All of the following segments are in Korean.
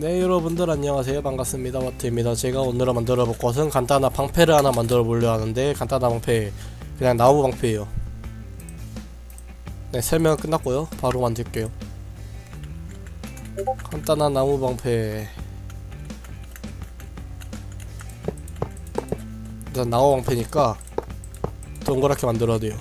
네 여러분들 안녕하세요. 반갑습니다. 마트입니다. 제가 오늘 만들어 볼 것은 간단한 방패를 하나 만들어 보려 하는데 간단한 방패 그냥 나무 방패예요. 네 설명 끝났고요. 바로 만들게요. 간단한 나무 방패. 일단 나무 방패니까 동그랗게 만들어야 돼요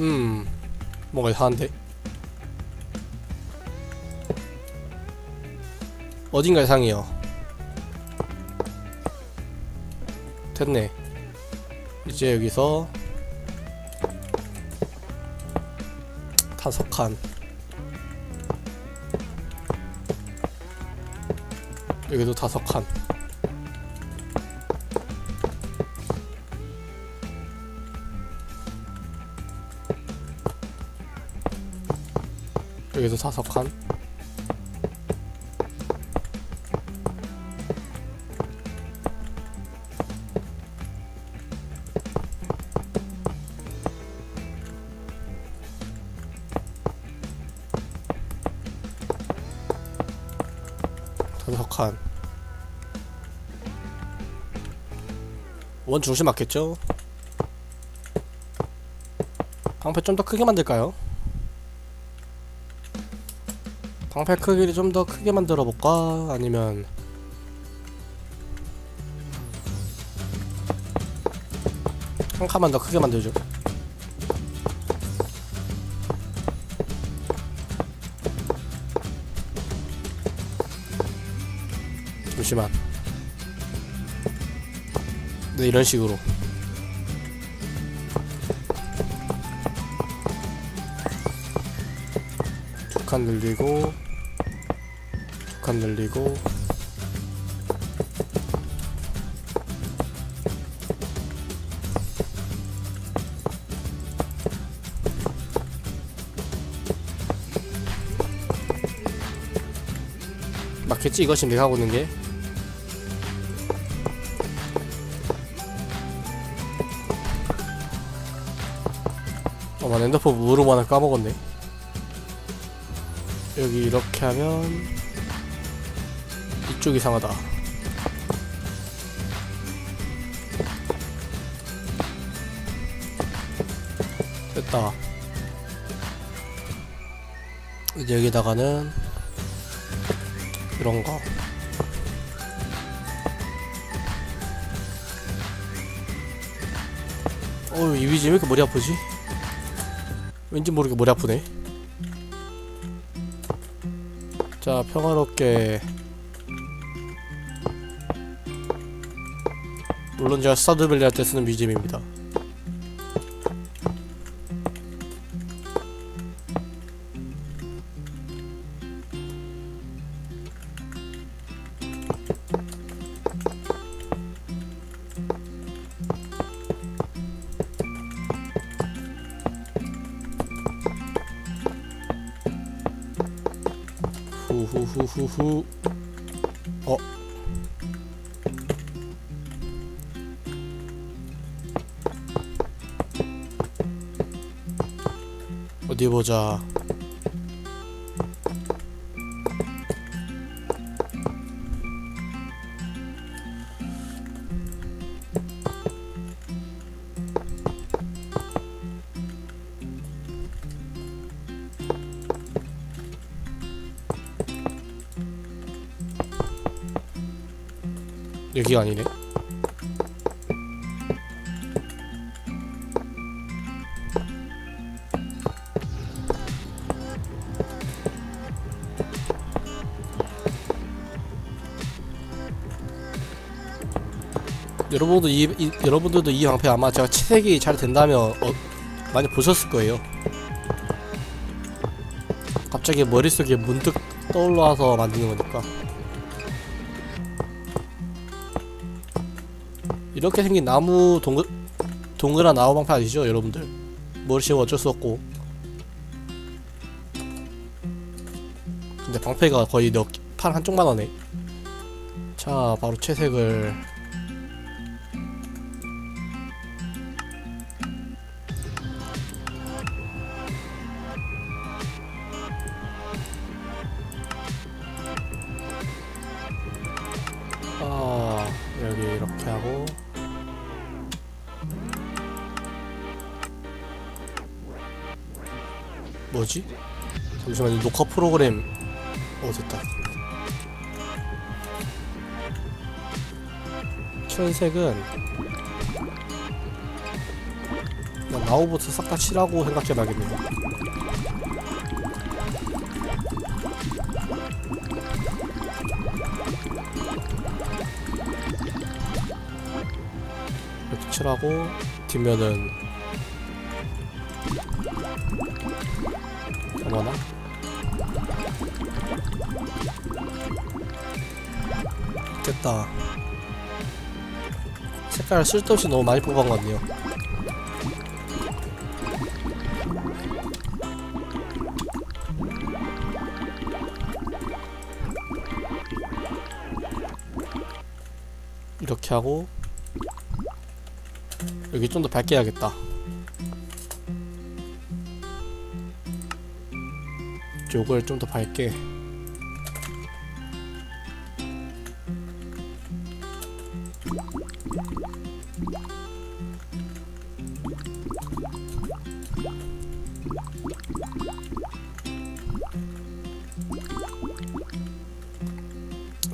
음 뭔가 이상한데? 어딘가 이상해요. 됐네. 이제 여기서 칸. 여기도 다섯 칸 칸 다섯 칸. 원 중심 맞겠죠? 방패 좀 더 크게 만들까요? 방패 크기를 좀 더 크게 만들어 볼까? 아니면 한 칸만 더 크게 만들죠. 잠시만. 네, 이런 식으로. 두칸 늘리고, 두 칸 늘리고, 맞겠지? 이것이 내가 보는 게. 어머 엔더포 무르고 하나 까먹었네 여기 이렇게 하면 이쪽 이상하다 됐다 이제 여기다가는 이런 거 어우 이 위지 왜 이렇게 머리 아프지? 왠지 모르게 머리 아프네. 자, 평화롭게. 물론 제가 스타드밸리 할 때 쓰는 BGM입니다. 후후후후후. 어. 어디 보자. 여기가 아니네. 여러분도 이, 이 여러분들도 이 방패 아마 제가 채색이 잘 된다면 어, 많이 보셨을 거예요. 갑자기 머릿속에 문득 떠올라서 만드는 거니까 이렇게 생긴 나무 동글 동그란 나무 방패 아시죠 여러분들? 모르시면 어쩔 수 없고. 근데 방패가 거의 너팔 한쪽만 하네. 자 바로 채색을. 아 여기 이렇게 하고 뭐지? 잠시만요 녹화 프로그램. 어 됐다. 천색은 나우부터 싹 다 칠하고 생각해봐야겠네요. 이렇게 칠하고 뒷면은 어머나? 됐다. 색깔 쓸데없이 너무 많이 뽑은 것 같네요. 이렇게 하고 여기 좀 더 밝게 해야겠다 요걸 좀 더 밝게.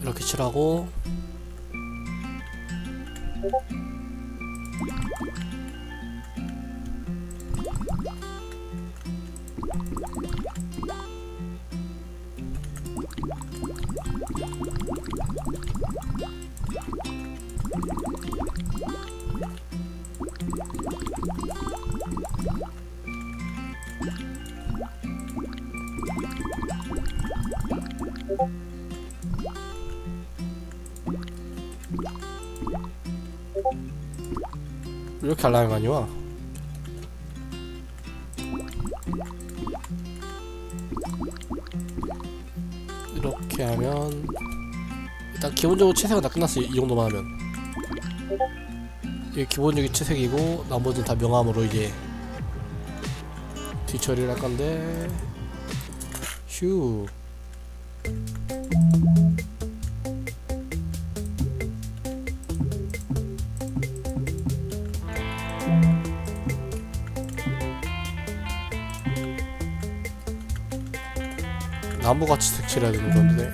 이렇게 칠하고 이렇게 하려는 거 아니와? 이렇게 하면 일단 기본적으로 채색은 다 끝났어요 이 정도만 하면. 이게 기본적인 채색이고 나머지는 다 명암으로 이제 뒤처리를 할 건데 휴 나무같이 색칠해야 되는 건데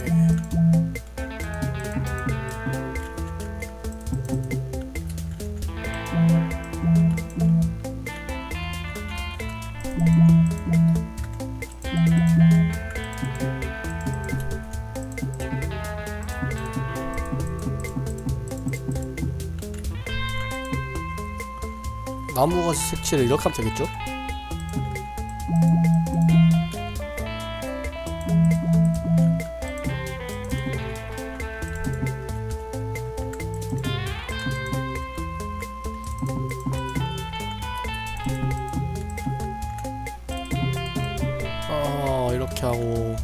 나무같이 색칠을 이렇게 하면 되겠죠? 이렇게 하고.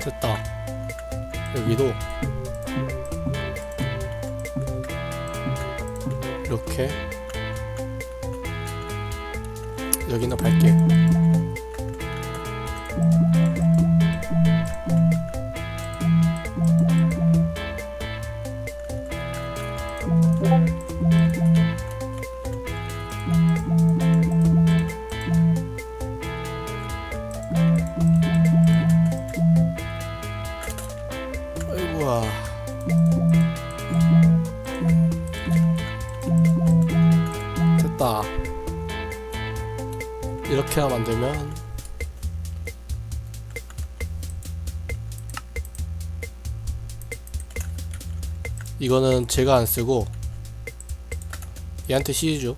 됐다. 여기도 이렇게 밝게 아이고야. 됐다 이렇게 만들면 이거는 제가 안 쓰고 얘한테 CG죠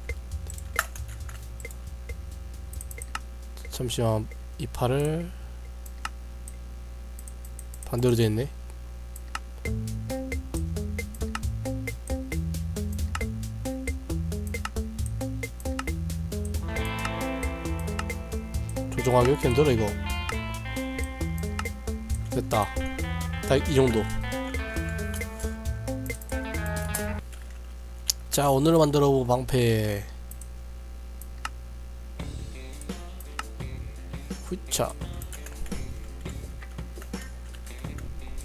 잠시만 이 팔을 반대로 돼 있네 조종하기 왜 이렇게 힘들어 이거. 됐다. 다 이 정도. 자 오늘 만들어 본 방패. 후차.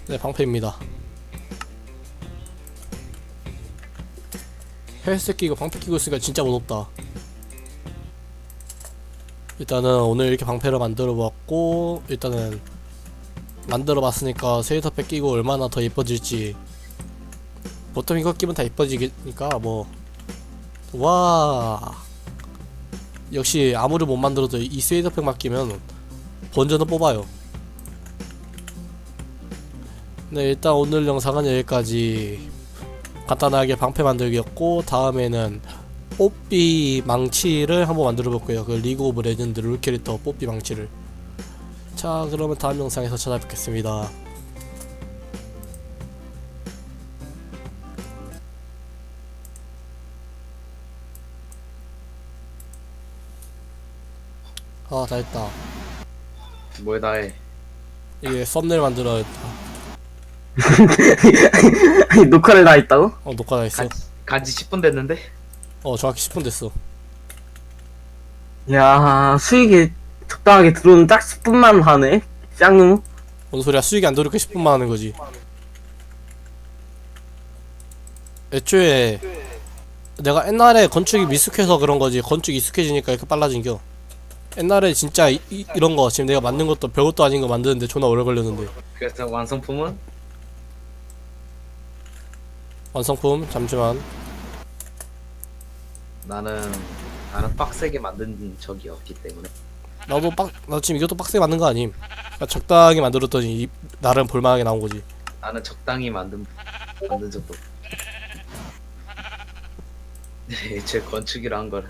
네 방패입니다. 헬스 끼고 방패 끼고 있으니까 진짜 무섭다 일단은 오늘 이렇게 방패를 만들어 봤고 일단은 만들어 봤으니까 세이터 백 끼고 얼마나 더 예뻐질지. 보통 이거 끼면 다 예뻐지니까 뭐 와! 역시 아무리 못 만들어도 이 세이터 팩만 끼면 번전은 뽑아요. 네 일단 오늘 영상은 여기까지. 간단하게 방패 만들기였고 다음에는 뽀삐 망치를 한번 만들어 볼 거예요. 그 리그 오브 레전드 룰 캐릭터 뽀삐 망치를. 자, 그러면 다음 영상에서 찾아뵙겠습니다. 아, 다 했다. 뭘 다해 이게 썸네일 만들어야겠다. 아니 녹화를 다 했다고? 어, 녹화 다 했어. 간지 10분 됐는데 어, 정확히 10분 됐어. 야 수익이 적당하게 들어오는 딱 10분만 하네. 짱누 뭔 소리야? 수익이 안 들어오니까 10분만 하는 거지. 애초에 내가 옛날에 건축이 미숙해서 그런 거지. 건축 익숙해지니까 이렇게 빨라진겨. 옛날에 진짜 이, 이, 이런 거. 지금 내가 만든 것도 별것도 아닌 거 만드는데 존나 오래 걸렸는데. 그래서 완성품은? 완성품? 잠시만 나는 나는 빡세게 만든 적이 없기 때문에. 나도 빡 나 지금 이것도 빡세게 만든 거 아님. 그러니까 적당히 만들었더니 이, 나름 볼만하게 나온 거지. 나는 적당히 만든 만든 적도 없- 네, 제 건축이라 한 거를